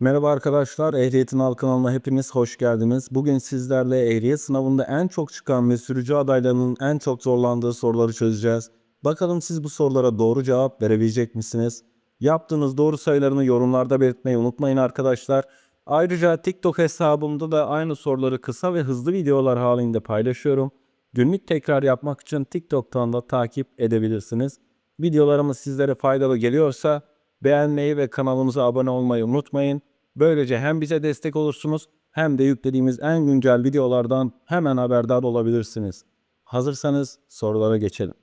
Merhaba arkadaşlar, Ehliyetin Al kanalına hepiniz hoş geldiniz. Bugün sizlerle ehliyet sınavında en çok çıkan ve sürücü adaylarının en çok zorlandığı soruları çözeceğiz. Bakalım siz bu sorulara doğru cevap verebilecek misiniz? Yaptığınız doğru sayılarını yorumlarda belirtmeyi unutmayın arkadaşlar. Ayrıca TikTok hesabımda da aynı soruları kısa ve hızlı videolar halinde paylaşıyorum. Günlük tekrar yapmak için TikTok'tan da takip edebilirsiniz. Videolarımız sizlere faydalı geliyorsa beğenmeyi ve kanalımıza abone olmayı unutmayın. Böylece hem bize destek olursunuz hem de yüklediğimiz en güncel videolardan hemen haberdar olabilirsiniz. Hazırsanız sorulara geçelim.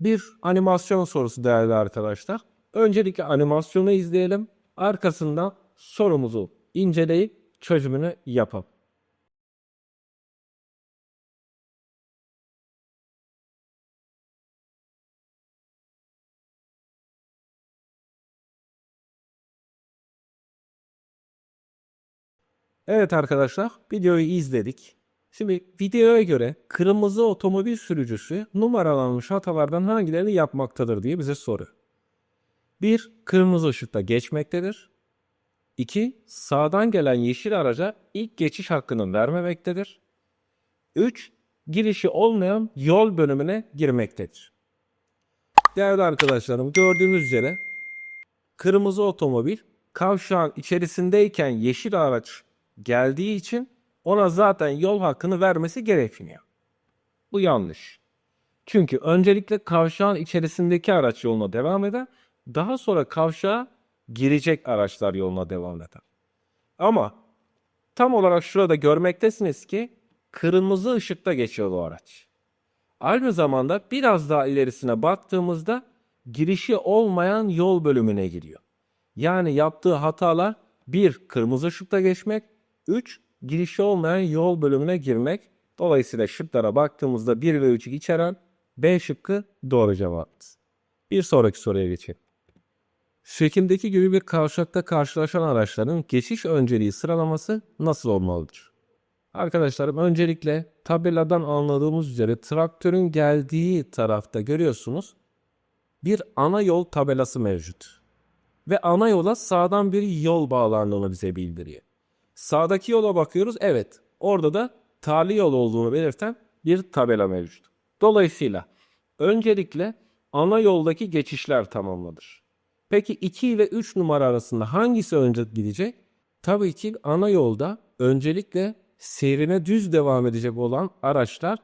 Bir animasyon sorusu değerli arkadaşlar. Öncelikle animasyonu izleyelim. Arkasından sorumuzu inceleyip çözümünü yapalım. Evet arkadaşlar videoyu izledik. Şimdi videoya göre kırmızı otomobil sürücüsü numaralanmış hatalardan hangilerini yapmaktadır diye bize soruyor. 1. Kırmızı ışıkta geçmektedir. 2. Sağdan gelen yeşil araca ilk geçiş hakkını vermemektedir. 3. Girişi olmayan yol bölümüne girmektedir. Değerli arkadaşlarım gördüğünüz üzere kırmızı otomobil kavşağın içerisindeyken yeşil araç geldiği için ona zaten yol hakkını vermesi gerekmiyor. Bu yanlış. Çünkü öncelikle kavşağın içerisindeki araç yoluna devam eder. Daha sonra kavşağa girecek araçlar yoluna devam eder. Ama tam olarak şurada görmektesiniz ki kırmızı ışıkta geçiyor bu araç. Aynı zamanda biraz daha ilerisine baktığımızda girişi olmayan yol bölümüne giriyor. Yani yaptığı hatalar 1. Kırmızı ışıkta geçmek 3. Girişi olmayan yol bölümüne girmek. Dolayısıyla şıklara baktığımızda 1 ve 3'ü içeren B şıkkı doğru cevaptır. Bir sonraki soruya geçelim. Şekildeki gibi bir kavşakta karşılaşan araçların geçiş önceliği sıralaması nasıl olmalıdır? Arkadaşlarım öncelikle tabeladan anladığımız üzere traktörün geldiği tarafta görüyorsunuz bir ana yol tabelası mevcut. Ve ana yola sağdan bir yol bağlandığını bize bildiriyor. Sağdaki yola bakıyoruz. Evet. Orada da tali yol olduğunu belirten bir tabela mevcut. Dolayısıyla öncelikle ana yoldaki geçişler tamamlanır. Peki 2 ile 3 numara arasında hangisi önce gidecek? Tabii ki ana yolda öncelikle seyrine düz devam edecek olan araçlar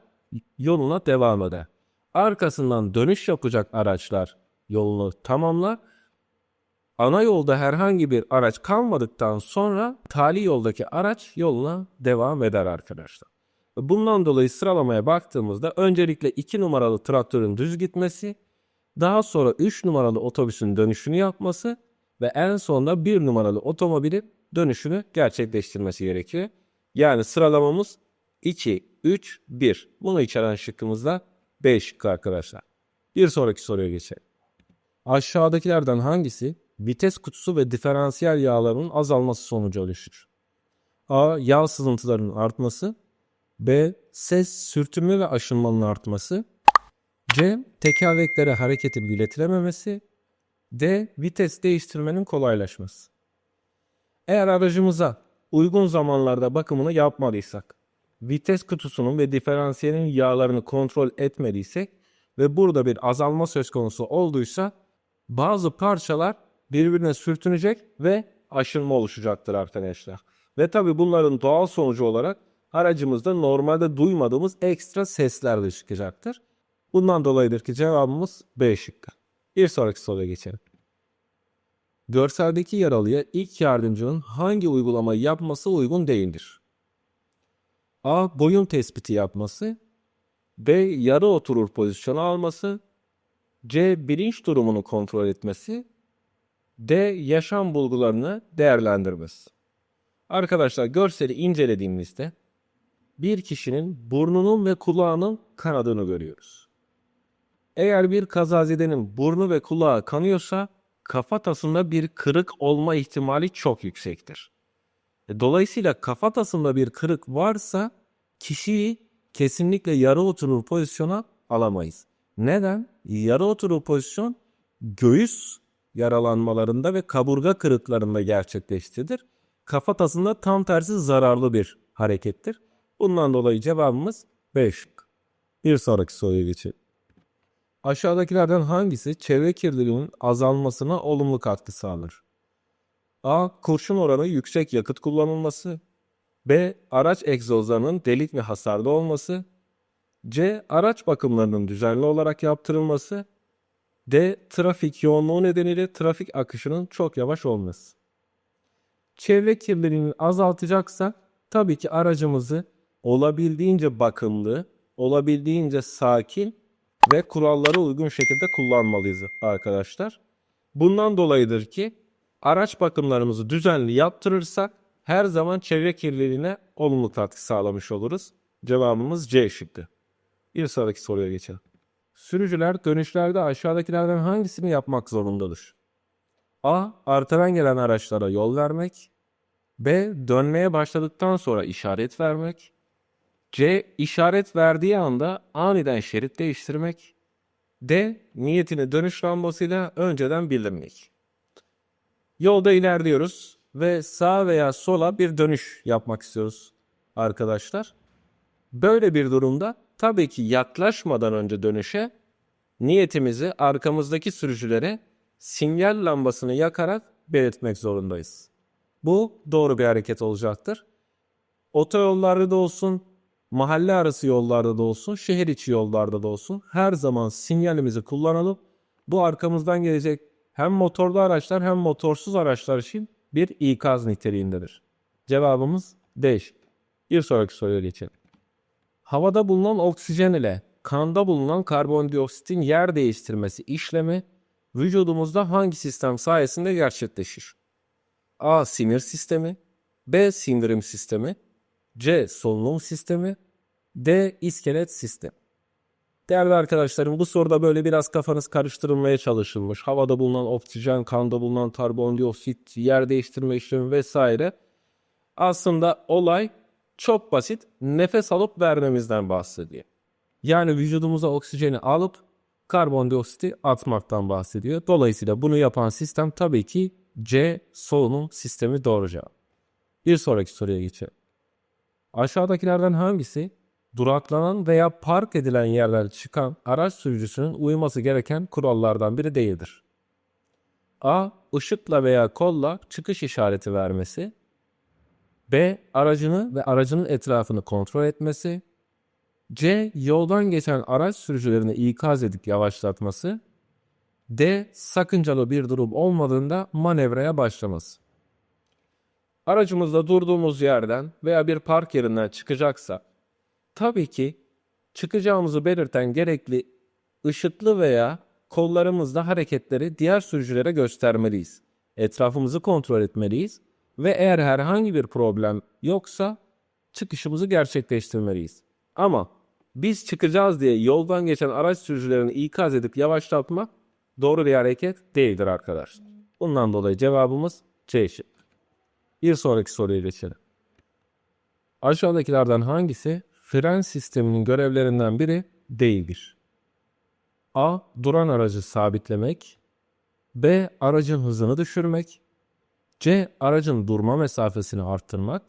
yoluna devam eder. Arkasından dönüş yapacak araçlar yolunu tamamlar ana yolda herhangi bir araç kalmadıktan sonra tali yoldaki araç yoluna devam eder arkadaşlar. Bundan dolayı sıralamaya baktığımızda öncelikle 2 numaralı traktörün düz gitmesi, daha sonra 3 numaralı otobüsün dönüşünü yapması ve en sonunda 1 numaralı otomobilin dönüşünü gerçekleştirmesi gerekiyor. Yani sıralamamız 2, 3, 1. Bunu içeren şıkkımız da B şıkkı arkadaşlar. Bir sonraki soruya geçelim. Aşağıdakilerden hangisi vites kutusu ve diferansiyel yağlarının azalması sonucu oluşur? A. Yağ sızıntılarının artması. B. Ses, sürtünme ve aşınmanın artması. C. Tekerleklere hareketin iletilememesi. D. Vites değiştirmenin kolaylaşması. Eğer aracımıza uygun zamanlarda bakımını yapmadıysak, vites kutusunun ve diferansiyelin yağlarını kontrol etmediysek ve burada bir azalma söz konusu olduysa bazı parçalar birbirine sürtünecek ve aşınma oluşacaktır arkadaşlar. Ve tabi bunların doğal sonucu olarak aracımızda normalde duymadığımız ekstra sesler de çıkacaktır. Bundan dolayıdır ki cevabımız B şıkkı. Bir sonraki soruya geçelim. Görseldeki yaralıya ilk yardımcının hangi uygulamayı yapması uygun değildir? A. Boyun tespiti yapması. B. Yarı oturur pozisyonu alması. C. Bilinç durumunu kontrol etmesi. D. Yaşam bulgularını değerlendirmesi. Arkadaşlar görseli incelediğimizde bir kişinin burnunun ve kulağının kanadığını görüyoruz. Eğer bir kazazedenin burnu ve kulağı kanıyorsa kafatasında bir kırık olma ihtimali çok yüksektir. E, Dolayısıyla kafatasında bir kırık varsa kişiyi kesinlikle yarı oturur pozisyona alamayız. Neden? Yarı oturur pozisyon göğüs yaralanmalarında ve kaburga kırıklarında gerçekleştirir. Kafatasında tam tersi zararlı bir harekettir. Bundan dolayı cevabımız B. Bir sonraki soruya geçelim. Aşağıdakilerden hangisi çevre kirliliğinin azalmasına olumlu katkı sağlar? A. Kurşun oranı yüksek yakıt kullanılması. B. Araç egzozlarının delik ve hasarlı olması. C. Araç bakımlarının düzenli olarak yaptırılması. D. Trafik yoğunluğu nedeniyle trafik akışının çok yavaş olması. Çevre kirliliğini azaltacaksak tabii ki aracımızı olabildiğince bakımlı, olabildiğince sakin ve kurallara uygun şekilde kullanmalıyız arkadaşlar. Bundan dolayıdır ki araç bakımlarımızı düzenli yaptırırsak her zaman çevre kirliliğine olumlu katkı sağlamış oluruz. Cevabımız C şıkkı. Bir sonraki soruya geçelim. Sürücüler dönüşlerde aşağıdakilerden hangisini yapmak zorundadır? A. Arkadan gelen araçlara yol vermek. B. Dönmeye başladıktan sonra işaret vermek. C. işaret verdiği anda aniden şerit değiştirmek. D. Niyetini dönüş lambasıyla önceden bildirmek. Yolda ilerliyoruz ve sağa veya sola bir dönüş yapmak istiyoruz arkadaşlar. Böyle bir durumda tabii ki yaklaşmadan önce dönüşe niyetimizi arkamızdaki sürücülere sinyal lambasını yakarak belirtmek zorundayız. Bu doğru bir hareket olacaktır. Otoyollarda da olsun, mahalle arası yollarda da olsun, şehir içi yollarda da olsun her zaman sinyalimizi kullanalım. Bu arkamızdan gelecek hem motorlu araçlar hem motorsuz araçlar için bir ikaz niteliğindedir. Cevabımız D. Bir sonraki soruya geçelim. Havada bulunan oksijen ile kanda bulunan karbondioksitin yer değiştirmesi işlemi vücudumuzda hangi sistem sayesinde gerçekleşir? A. Sinir sistemi B. Sindirim sistemi C. Solunum sistemi D. iskelet sistemi Değerli arkadaşlarım bu soruda böyle biraz kafanız karıştırılmaya çalışılmış. Havada bulunan oksijen, kanda bulunan karbondioksit, yer değiştirme işlemi vesaire. Aslında olay çok basit. Nefes alıp vermemizden bahsediyor. Yani vücudumuza oksijeni alıp karbondioksiti atmaktan bahsediyor. Dolayısıyla bunu yapan sistem tabii ki C solunum sistemi doğru cevap. Bir sonraki soruya geçelim. Aşağıdakilerden hangisi duraklanan veya park edilen yerlerde çıkan araç sürücüsünün uyması gereken kurallardan biri değildir? A. ışıkla veya kolla çıkış işareti vermesi. B. Aracını ve aracının etrafını kontrol etmesi. C. Yoldan geçen araç sürücülerini ikaz edip yavaşlatması. D. Sakıncalı bir durum olmadığında manevraya başlaması. Aracımızda durduğumuz yerden veya bir park yerinden çıkacaksa tabii ki çıkacağımızı belirten gerekli ışıklı veya kollarımızda hareketleri diğer sürücülere göstermeliyiz. Etrafımızı kontrol etmeliyiz ve eğer herhangi bir problem yoksa çıkışımızı gerçekleştirmeliyiz. Ama biz çıkacağız diye yoldan geçen araç sürücülerini ikaz edip yavaşlatmak doğru bir hareket değildir arkadaşlar. Bundan dolayı cevabımız C şıkkı. Bir sonraki soruya geçelim. Aşağıdakilerden hangisi fren sisteminin görevlerinden biri değildir? A. Duran aracı sabitlemek. B. Aracın hızını düşürmek. C. Aracın durma mesafesini arttırmak.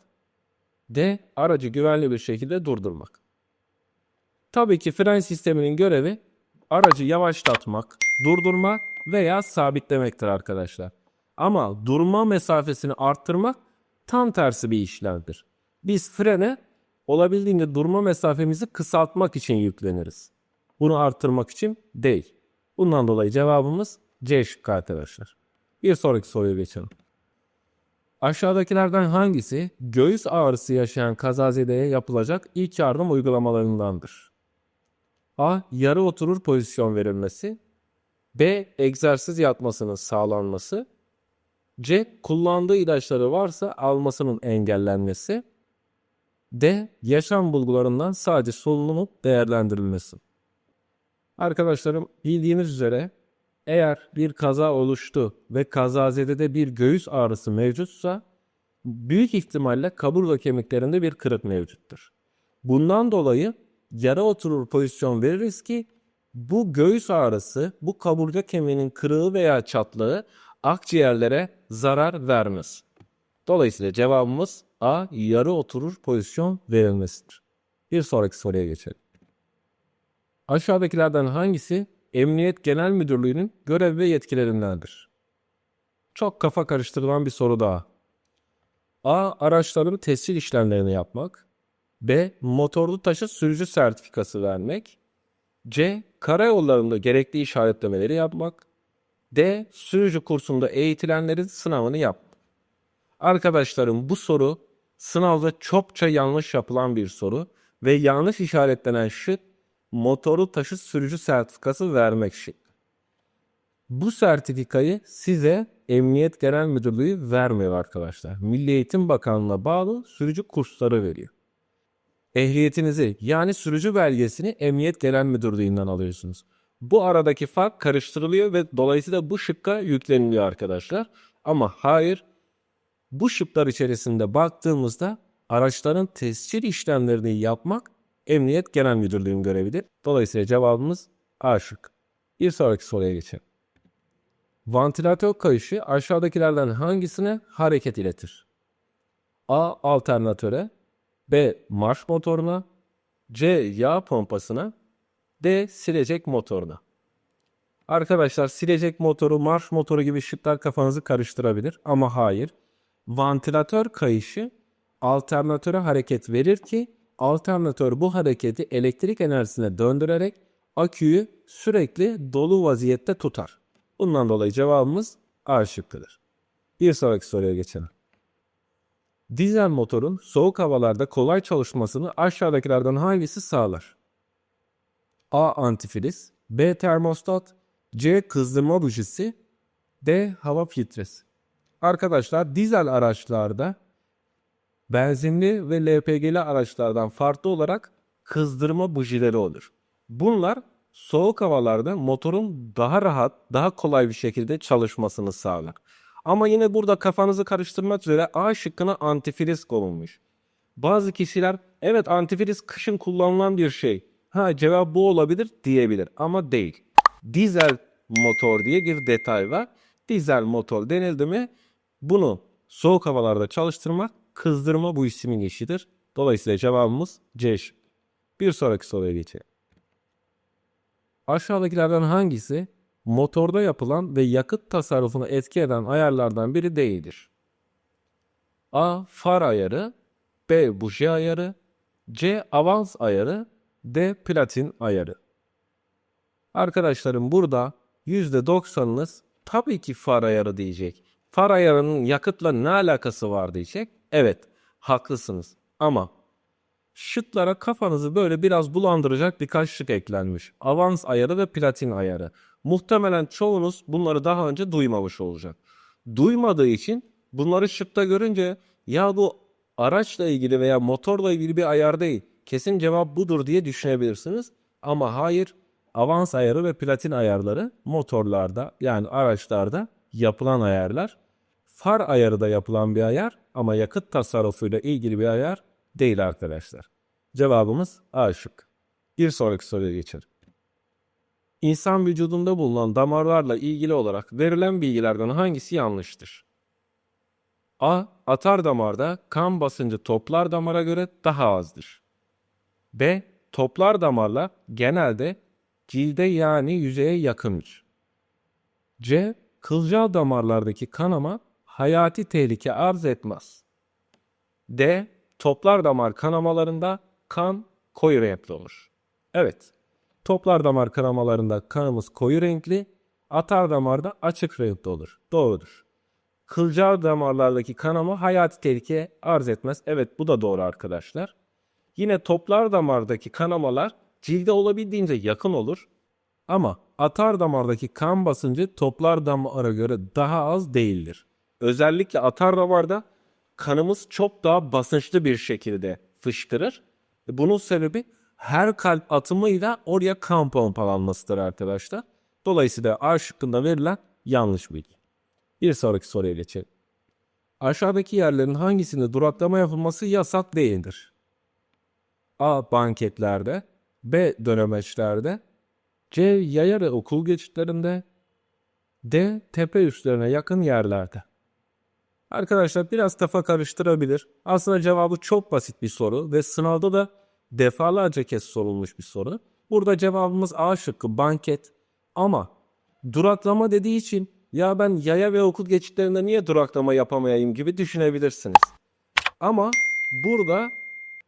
D. Aracı güvenli bir şekilde durdurmak. Tabii ki fren sisteminin görevi aracı yavaşlatmak, durdurmak veya sabitlemektir arkadaşlar. Ama durma mesafesini arttırmak tam tersi bir işlemdir. Biz frene olabildiğince durma mesafemizi kısaltmak için yükleniriz. Bunu arttırmak için değil. Bundan dolayı cevabımız C şıkkı arkadaşlar. Bir sonraki soruya geçelim. Aşağıdakilerden hangisi göğüs ağrısı yaşayan kazazedeye yapılacak ilk yardım uygulamalarındandır? A. Yarı oturur pozisyon verilmesi. B. Egzersiz yapmasının sağlanması. C. Kullandığı ilaçları varsa almasının engellenmesi. D. Yaşam bulgularından sadece solunup değerlendirilmesi. Arkadaşlarım bildiğiniz üzere eğer bir kaza oluştu ve kazazedede bir göğüs ağrısı mevcutsa büyük ihtimalle kaburga kemiklerinde bir kırık mevcuttur. Bundan dolayı yara oturur pozisyon veririz ki Bu göğüs ağrısı, bu kaburga kemiğinin kırığı veya çatlığı akciğerlere zarar vermez. Dolayısıyla cevabımız A. Yarı oturur pozisyon verilmesidir. Bir sonraki soruya geçelim. Aşağıdakilerden hangisi Emniyet Genel Müdürlüğü'nün görev ve yetkilerindendir? Çok kafa karıştırılan bir soru daha. A. Araçların tescil işlemlerini yapmak. B. Motorlu taşıt sürücü sertifikası vermek. C. Karayollarında gerekli işaretlemeleri yapmak. D. Sürücü kursunda eğitilenlerin sınavını yapmak. Arkadaşlarım bu soru sınavda çokça yanlış yapılan bir soru ve yanlış işaretlenen şık motorlu taşıt sürücü sertifikası vermek şık. Bu sertifikayı size Emniyet Genel Müdürlüğü vermiyor arkadaşlar. Milli Eğitim Bakanlığı'na bağlı sürücü kursları veriyor. Ehliyetinizi yani sürücü belgesini Emniyet Genel Müdürlüğü'nden alıyorsunuz. Bu aradaki fark karıştırılıyor ve dolayısıyla bu şıkka yükleniliyor arkadaşlar. Ama hayır bu şıklar içerisinde baktığımızda araçların tescil işlemlerini yapmak Emniyet Genel Müdürlüğü'nün görevidir. Dolayısıyla cevabımız A şık. Bir sonraki soruya geçelim. Vantilatör kayışı aşağıdakilerden hangisine hareket iletir? A. Alternatöre B. Marş motoruna C. Yağ pompasına D. Silecek motoruna. Arkadaşlar silecek motoru, marş motoru gibi şıklar kafanızı karıştırabilir ama hayır. Vantilatör kayışı alternatöre hareket verir ki alternatör bu hareketi elektrik enerjisine döndürerek aküyü sürekli dolu vaziyette tutar. Bundan dolayı cevabımız A şıkkıdır. Bir sonraki soruya geçelim. Dizel motorun soğuk havalarda kolay çalışmasını aşağıdakilerden hangisi sağlar? A. Antifriz B. Termostat C. Kızdırma bujisi D. Hava filtresi Arkadaşlar dizel araçlarda benzinli ve LPG'li araçlardan farklı olarak kızdırma bujileri olur. Bunlar soğuk havalarda motorun daha rahat, daha kolay bir şekilde çalışmasını sağlar. Ama yine burada kafanızı karıştırmak üzere A şıkkına antifriz konulmuş. Bazı kişiler evet antifriz kışın kullanılan bir şey. Ha cevap bu olabilir diyebilir ama değil. Dizel motor diye bir detay var. Dizel motor denildi mi bunu soğuk havalarda çalıştırmak kızdırma bu ismin işidir. Dolayısıyla cevabımız C. Bir sonraki soruya geçelim. Aşağıdakilerden hangisi motorda yapılan ve yakıt tasarrufuna etki eden ayarlardan biri değildir? A. Far ayarı B. Buji ayarı C. Avans ayarı D. Platin ayarı Arkadaşlarım burada %90'ınız tabii ki far ayarı diyecek. Far ayarının yakıtla ne alakası var diyecek. Evet haklısınız ama şıklara kafanızı böyle biraz bulandıracak birkaç şık eklenmiş. Avans ayarı ve platin ayarı. Muhtemelen çoğunuz bunları daha önce duymamış olacak. Duymadığı için bunları şıkta görünce ya bu araçla ilgili veya motorla ilgili bir ayar değil. Kesin cevap budur diye düşünebilirsiniz. Ama hayır avans ayarı ve platin ayarları motorlarda yani araçlarda yapılan ayarlar. Far ayarı da yapılan bir ayar ama yakıt tasarrufuyla ilgili bir ayar değil arkadaşlar. Cevabımız A şık. Bir sonraki soruya geçelim. İnsan vücudunda bulunan damarlarla ilgili olarak verilen bilgilerden hangisi yanlıştır? A. Atar damarda kan basıncı toplar damara göre daha azdır. B. Toplar damarlar genelde cilde yani yüzeye yakındır. C. Kılcal damarlardaki kanama hayati tehlike arz etmez. D. Toplar damar kanamalarında kan koyu renkli olur. Evet, toplar damar kanamalarında kanımız koyu renkli, atar damarda açık renkli olur. Doğrudur. Kılcal damarlardaki kanama hayati tehlike arz etmez. Evet bu da doğru arkadaşlar. Yine toplar damardaki kanamalar cilde olabildiğince yakın olur. Ama atar damardaki kan basıncı toplar damara göre daha az değildir. Özellikle atar damarda kanımız çok daha basınçlı bir şekilde fışkırır. Bunun sebebi her kalp atımıyla oraya kan pompalanmasıdır arkadaşlar. Dolayısıyla A şıkkında verilen yanlış bilgi. Bir sonraki soruya geçelim. Aşağıdaki yerlerin hangisinde duraklama yapılması yasak değildir? A. Banketlerde B. Dönemeçlerde C. Yaya ve okul geçitlerinde. D. Tepe üstlerine yakın yerlerde. Arkadaşlar biraz kafa karıştırabilir. Aslında cevabı çok basit bir soru ve sınavda da defalarca kez sorulmuş bir soru. Burada cevabımız A şıkkı banket. Ama duraklama dediği için ya ben yaya ve okul geçitlerinde niye duraklama yapamayayım gibi düşünebilirsiniz. Ama burada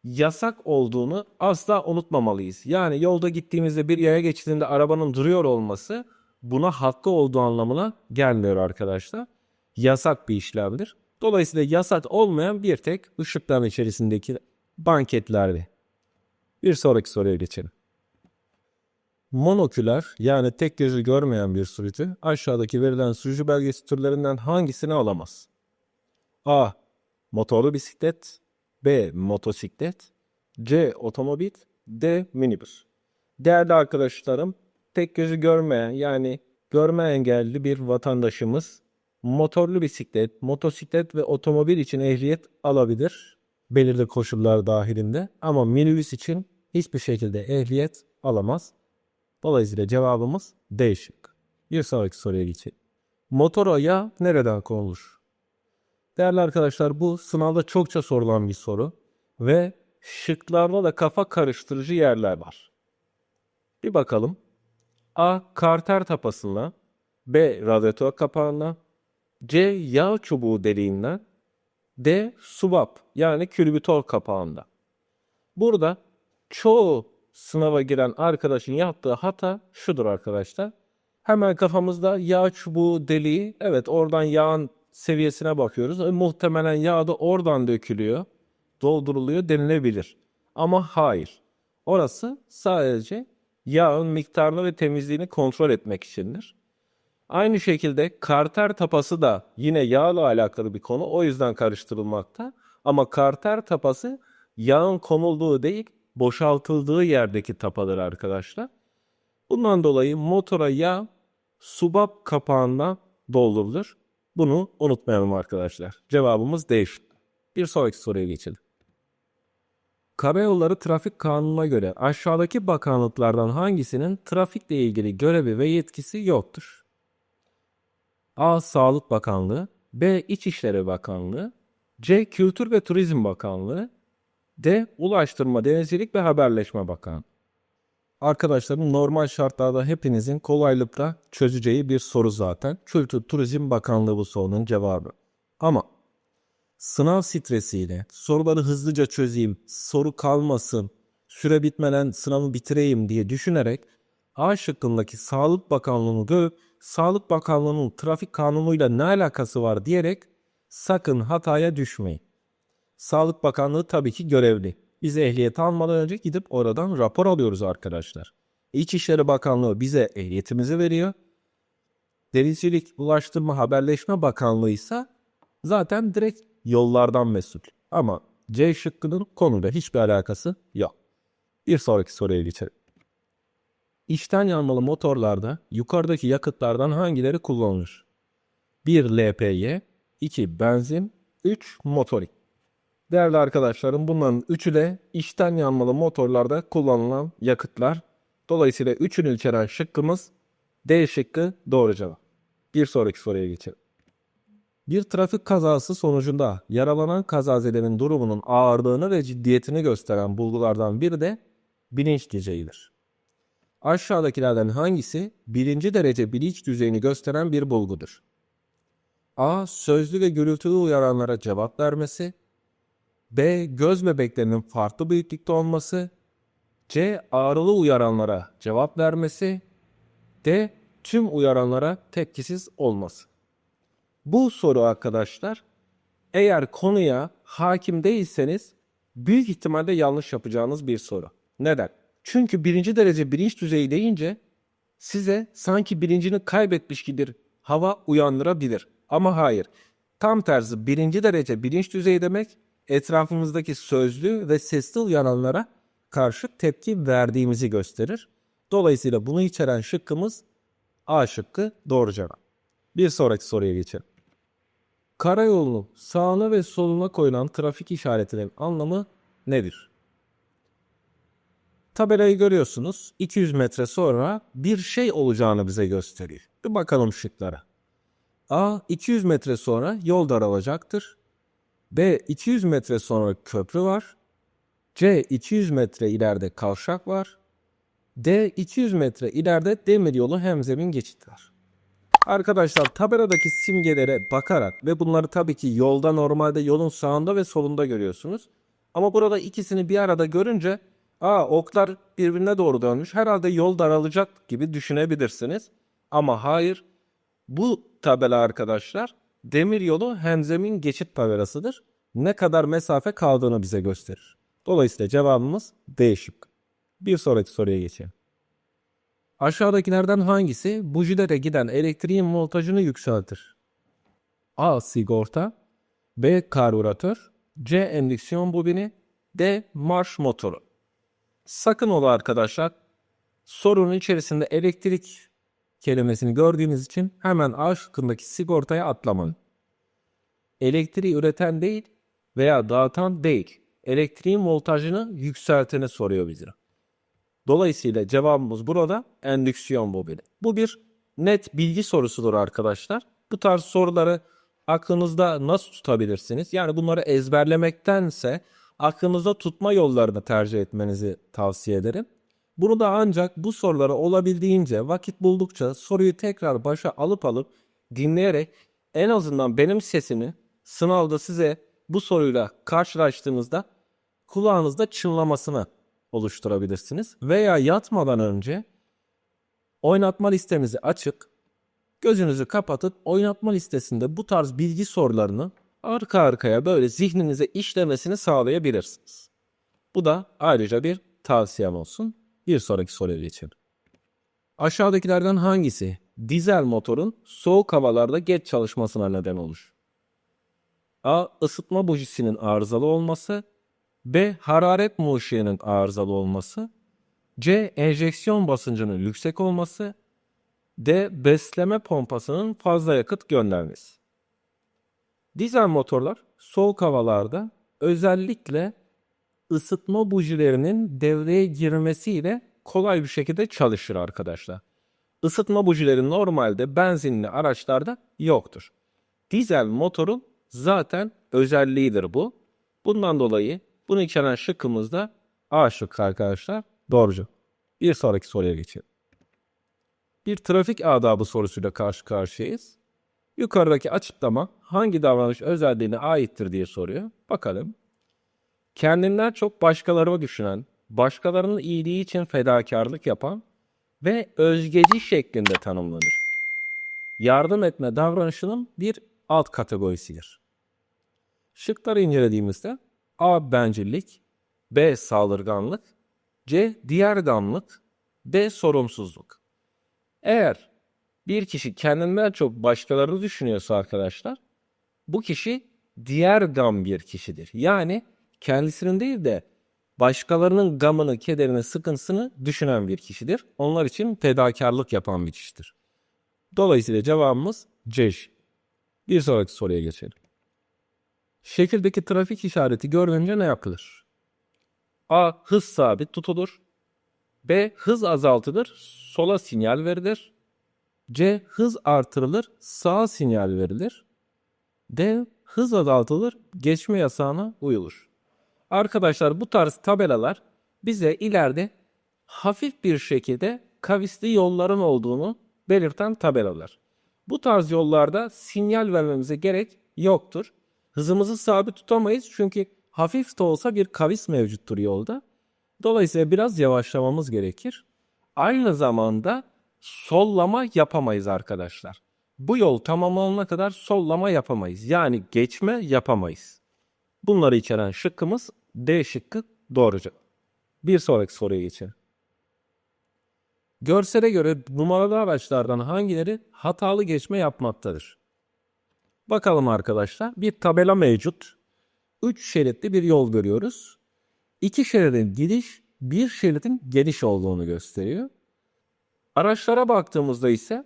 yasak olduğunu asla unutmamalıyız. Yani yolda gittiğimizde bir yaya geçidinde arabanın duruyor olması buna hakkı olduğu anlamına gelmiyor arkadaşlar. Yasak bir işlemdir. Dolayısıyla yasak olmayan bir tek ışıkların içerisindeki banketlerde. Bir sonraki soruya geçelim. Monoküler yani tek gözü görmeyen bir sürücü aşağıdaki verilen sürücü belgesi türlerinden hangisini alamaz? A. Motorlu bisiklet B. Motosiklet C. Otomobil D. Minibüs Değerli arkadaşlarım, tek gözü görmeyen yani görme engelli bir vatandaşımız motorlu bisiklet, motosiklet ve otomobil için ehliyet alabilir. Belirli koşullar dahilinde ama minibüs için hiçbir şekilde ehliyet alamaz. Dolayısıyla cevabımız D şık. Bir sonraki soruya geçelim. Motor ayağı nereden konulur? Değerli arkadaşlar bu sınavda çokça sorulan bir soru ve şıklarda da kafa karıştırıcı yerler var. Bir bakalım. A. Karter tapasına B. Radyatör kapağına C. Yağ çubuğu deliğinden D. Subap yani külbütör kapağında. Burada çoğu sınava giren arkadaşın yaptığı hata şudur arkadaşlar. Hemen kafamızda yağ çubuğu deliği evet oradan yağın seviyesine bakıyoruz. E, muhtemelen yağ da oradan dökülüyor, dolduruluyor denilebilir. Ama hayır. Orası sadece yağın miktarını ve temizliğini kontrol etmek içindir. Aynı şekilde karter tapası da yine yağla alakalı bir konu. O yüzden karıştırılmakta. Ama karter tapası yağın konulduğu değil, boşaltıldığı yerdeki tapadır arkadaşlar. Bundan dolayı motora yağ subap kapağından doldurulur. Bunu unutmayalım arkadaşlar. Cevabımız D şıkkı. Bir sonraki soruya geçelim. Karayolları Trafik Kanunu'na göre aşağıdaki bakanlıklardan hangisinin trafikle ilgili görevi ve yetkisi yoktur? A. Sağlık Bakanlığı B. İçişleri Bakanlığı C. Kültür ve Turizm Bakanlığı D. Ulaştırma, Denizcilik ve Haberleşme Bakanlığı Arkadaşlarım normal şartlarda hepinizin kolaylıkla çözeceği bir soru zaten. Kültür Turizm Bakanlığı bu sorunun cevabı. Ama sınav stresiyle soruları hızlıca çözeyim, soru kalmasın, süre bitmeden sınavı bitireyim diye düşünerek A şıkkındaki Sağlık Bakanlığı'nı görüp Sağlık Bakanlığı'nın trafik kanunuyla ne alakası var diyerek sakın hataya düşmeyin. Sağlık Bakanlığı tabii ki görevli. Biz ehliyet almadan önce gidip oradan rapor alıyoruz arkadaşlar. İçişleri Bakanlığı bize ehliyetimizi veriyor. Denizcilik, Ulaştırma, Haberleşme Bakanlığı ise zaten direkt yollardan mesul. Ama C şıkkının konuyla hiçbir alakası yok. Bir sonraki soruya geçelim. İçten yanmalı motorlarda yukarıdaki yakıtlardan hangileri kullanılır? 1 LPG, 2 benzin, 3 motorik. Değerli arkadaşlarım bunların üçü de içten yanmalı motorlarda kullanılan yakıtlar. Dolayısıyla üçünü içeren şıkkımız D şıkkı doğru cevap. Bir sonraki soruya geçelim. Bir trafik kazası sonucunda yaralanan kazazelerin durumunun ağırlığını ve ciddiyetini gösteren bulgulardan biri de bilinç düzeyidir. Aşağıdakilerden hangisi birinci derece bilinç düzeyini gösteren bir bulgudur? A. Sözlü ve gürültülü uyaranlara cevap vermesi. B. Göz bebeklerinin farklı büyüklükte olması. C. Ağrılı uyaranlara cevap vermesi. D. Tüm uyaranlara tepkisiz olması. Bu soru arkadaşlar eğer konuya hakim değilseniz büyük ihtimalle yanlış yapacağınız bir soru. Neden? Çünkü birinci derece bilinç düzeyi deyince size sanki bilincini kaybetmiş gibi hava uyandırabilir. Ama hayır. Tam tersi birinci derece bilinç düzeyi demek etrafımızdaki sözlü ve sesli uyananlara karşı tepki verdiğimizi gösterir. Dolayısıyla bunu içeren şıkkımız A şıkkı doğru cevap. Bir sonraki soruya geçelim. Karayolunun sağına ve soluna koyulan trafik işaretinin anlamı nedir? Tabelayı görüyorsunuz. 200 metre sonra bir şey olacağını bize gösteriyor. Bir bakalım şıklara. A. 200 metre sonra yol daralacaktır. B. 200 metre sonra köprü var. C. 200 metre ileride kavşak var. D. 200 metre ileride demiryolu hemzemin geçit var. Arkadaşlar tabeladaki simgelere bakarak ve bunları tabii ki yolda normalde yolun sağında ve solunda görüyorsunuz. Ama burada ikisini bir arada görünce aa oklar birbirine doğru dönmüş herhalde yol daralacak gibi düşünebilirsiniz. Ama hayır bu tabela arkadaşlar demiryolu hemzemin geçit tabelasıdır. Ne kadar mesafe kaldığını bize gösterir. Dolayısıyla cevabımız D şıkkı. Bir sonraki soruya geçelim. Aşağıdakilerden hangisi bujilere giden elektriğin voltajını yükseltir? A. Sigorta B. Karbüratör C. Endüksiyon bobini D. Marş motoru Sakın ola arkadaşlar sorunun içerisinde elektrik kelimesini gördüğünüz için hemen A şıkkındaki sigortaya atlamayın. Elektriği üreten değil veya dağıtan değil. Elektriğin voltajını yükselteni soruyor bize. Dolayısıyla cevabımız burada endüksiyon bobini. Bu bir net bilgi sorusudur arkadaşlar. Bu tarz soruları aklınızda nasıl tutabilirsiniz? Yani bunları ezberlemektense aklınızda tutma yollarını tercih etmenizi tavsiye ederim. Bunu da ancak bu soruları olabildiğince vakit buldukça soruyu tekrar başa alıp alıp dinleyerek en azından benim sesimi sınavda size bu soruyla karşılaştığınızda kulağınızda çınlamasını oluşturabilirsiniz. Veya yatmadan önce oynatma listemizi açık, gözünüzü kapatıp oynatma listesinde bu tarz bilgi sorularını arka arkaya böyle zihninize işlemesini sağlayabilirsiniz. Bu da ayrıca bir tavsiyem olsun. Bir sonraki soruya geçelim. Aşağıdakilerden hangisi dizel motorun soğuk havalarda geç çalışmasına neden olur? A. ısıtma bujisinin arızalı olması B. Hararet muşiyenin arızalı olması. C. Enjeksiyon basıncının yüksek olması. D. Besleme pompasının fazla yakıt göndermesi. Dizel motorlar soğuk havalarda özellikle ısıtma bujilerinin devreye girmesiyle kolay bir şekilde çalışır arkadaşlar. Isıtma bujileri normalde benzinli araçlarda yoktur. Dizel motorun zaten özelliğidir bu. Bundan dolayı bunu içeren şıkkımız da A şıkkı arkadaşlar. Doğrucu. Bir sonraki soruya geçelim. Bir trafik adabı sorusuyla karşı karşıyayız. Yukarıdaki açıklama hangi davranış özelliğine aittir diye soruyor. Bakalım. Kendinden çok başkalarına düşünen, başkalarının iyiliği için fedakarlık yapan ve özgeci şeklinde tanımlanır. Yardım etme davranışının bir alt kategorisidir. Şıkları incelediğimizde A. Bencillik B. Saldırganlık C. Diğergamlık D. Sorumsuzluk Eğer bir kişi kendinden çok başkalarını düşünüyorsa arkadaşlar bu kişi diğer gam bir kişidir. Yani kendisinin değil de başkalarının gamını, kederini, sıkıntısını düşünen bir kişidir. Onlar için fedakarlık yapan bir kişidir. Dolayısıyla cevabımız C. Bir sonraki soruya geçelim. Şekildeki trafik işareti görünce ne yapılır? A. Hız sabit tutulur. B. Hız azaltılır. Sola sinyal verilir. C. Hız artırılır. Sağa sinyal verilir. D. Hız azaltılır. Geçme yasağına uyulur. Arkadaşlar bu tarz tabelalar bize ileride hafif bir şekilde kavisli yolların olduğunu belirten tabelalar. Bu tarz yollarda sinyal vermemize gerek yoktur. Hızımızı sabit tutamayız çünkü hafif de olsa bir kavis mevcuttur yolda. Dolayısıyla biraz yavaşlamamız gerekir. Aynı zamanda sollama yapamayız arkadaşlar. Bu yol tamamlanana kadar sollama yapamayız. Yani geçme yapamayız. Bunları içeren şıkkımız D şıkkı doğrucu. Bir sonraki soruya geçelim. Görsele göre numaralı araçlardan hangileri hatalı geçme yapmaktadır? Bakalım arkadaşlar. Bir tabela mevcut. 3 şeritli bir yol görüyoruz. 2 şeridin gidiş, bir şeridin geliş olduğunu gösteriyor. Araçlara baktığımızda ise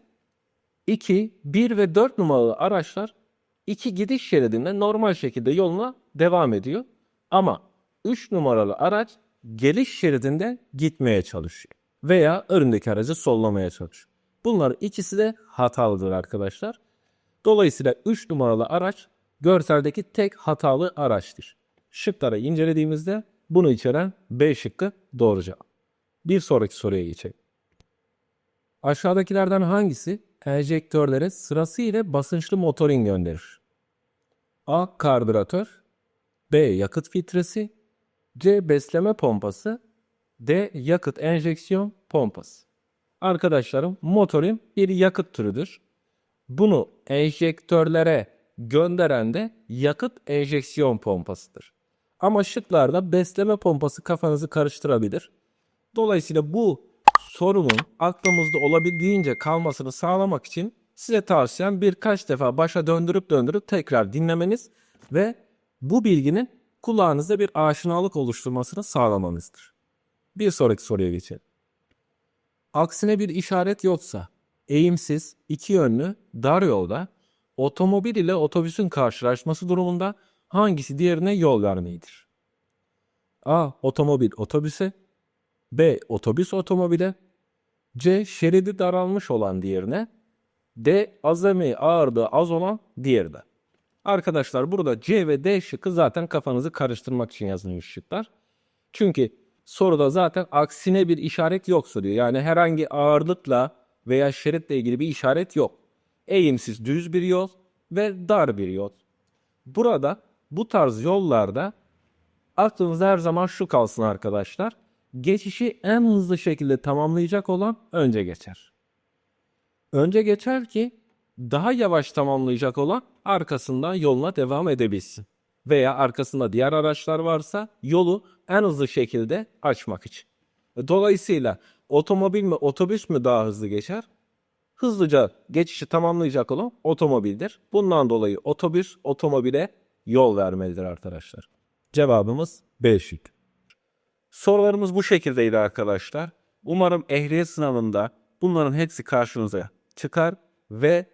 2, 1 ve 4 numaralı araçlar 2 gidiş şeridinde normal şekilde yoluna devam ediyor. Ama 3 numaralı araç geliş şeridinde gitmeye çalışıyor. Veya önündeki aracı sollamaya çalışıyor. Bunlar ikisi de hatalıdır arkadaşlar. Dolayısıyla 3 numaralı araç görseldeki tek hatalı araçtır. Şıkları incelediğimizde bunu içeren B şıkkı doğru cevap. Bir sonraki soruya geçelim. Aşağıdakilerden hangisi enjektörlere sırasıyla basınçlı motorin gönderir? A. Karbüratör B. Yakıt filtresi C. Besleme pompası D. Yakıt enjeksiyon pompası. Arkadaşlarım motorin bir yakıt türüdür. Bunu enjektörlere gönderen de yakıt enjeksiyon pompasıdır. Ama şıklarda besleme pompası kafanızı karıştırabilir. Dolayısıyla bu sorunun aklımızda olabildiğince kalmasını sağlamak için size tavsiyem birkaç defa başa döndürüp döndürüp tekrar dinlemeniz ve bu bilginin kulağınızda bir aşinalık oluşturmasını sağlamanızdır. Bir sonraki soruya geçelim. Aksine bir işaret yoksa, eğimsiz, iki yönlü, dar yolda otomobil ile otobüsün karşılaşması durumunda hangisi diğerine yol vermeyidir? A. Otomobil otobüse B. Otobüs otomobile C. Şeridi daralmış olan diğerine D. Azami ağırlığı az olan diğerine. Arkadaşlar burada C ve D şıkkı zaten kafanızı karıştırmak için yazılmış şıklar. Çünkü soruda zaten aksine bir işaret yoksa diyor. Yani herhangi ağırlıkla veya şeritle ilgili bir işaret yok. Eğimsiz düz bir yol ve dar bir yol. Burada bu tarz yollarda aklınızda her zaman şu kalsın arkadaşlar. Geçişi en hızlı şekilde tamamlayacak olan önce geçer. Önce geçer ki daha yavaş tamamlayacak olan arkasından yoluna devam edebilsin. Veya arkasında diğer araçlar varsa yolu en hızlı şekilde açmak için. Dolayısıyla otomobil mi otobüs mü daha hızlı geçer? Hızlıca geçişi tamamlayacak olan otomobildir. Bundan dolayı otobüs otomobile yol vermelidir arkadaşlar. Cevabımız B şık. Sorularımız bu şekildeydi arkadaşlar. Umarım ehliyet sınavında bunların hepsi karşınıza çıkar ve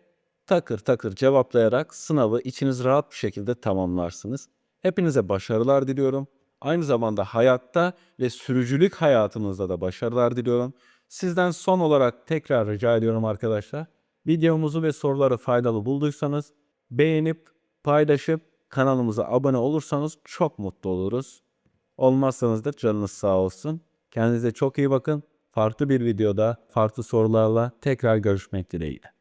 takır takır cevaplayarak sınavı içiniz rahat bir şekilde tamamlarsınız. Hepinize başarılar diliyorum. Aynı zamanda hayatta ve sürücülük hayatınızda da başarılar diliyorum. Sizden son olarak tekrar rica ediyorum arkadaşlar. Videomuzu ve soruları faydalı bulduysanız beğenip paylaşıp kanalımıza abone olursanız çok mutlu oluruz. Olmazsanız da canınız sağ olsun. Kendinize çok iyi bakın. Farklı bir videoda farklı sorularla tekrar görüşmek dileğiyle.